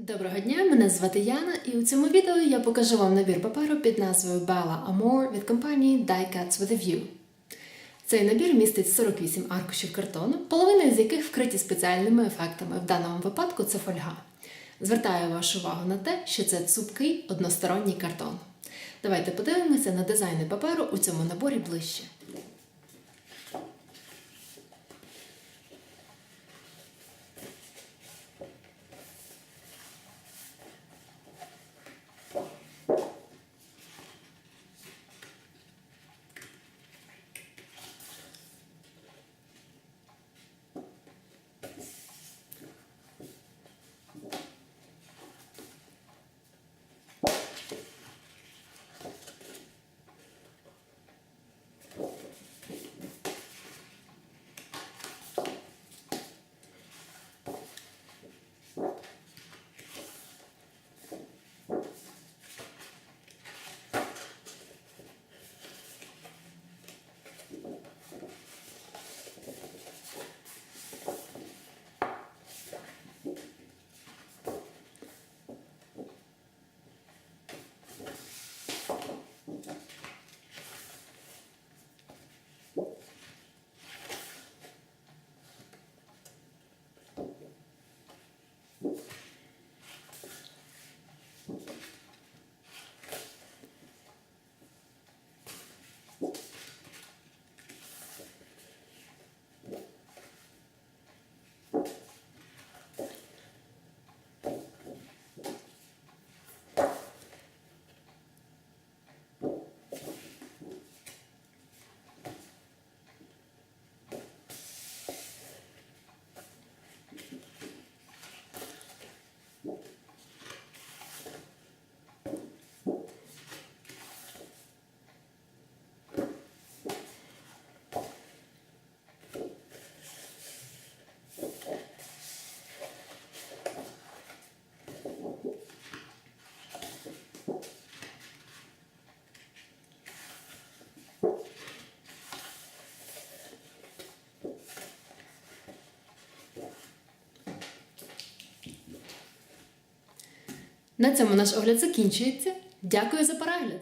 Доброго дня, мене звати Яна, і у цьому відео я покажу вам набір паперу під назвою Bella Amor від компанії Die Cuts with a View. Цей набір містить 48 аркушів картону, половина з яких вкриті спеціальними ефектами. В даному випадку це фольга. Звертаю вашу увагу на те, що це цупкий односторонній картон. Давайте подивимося на дизайни паперу у цьому наборі ближче. 있어요. На цьому наш огляд закінчується. Дякую за перегляд!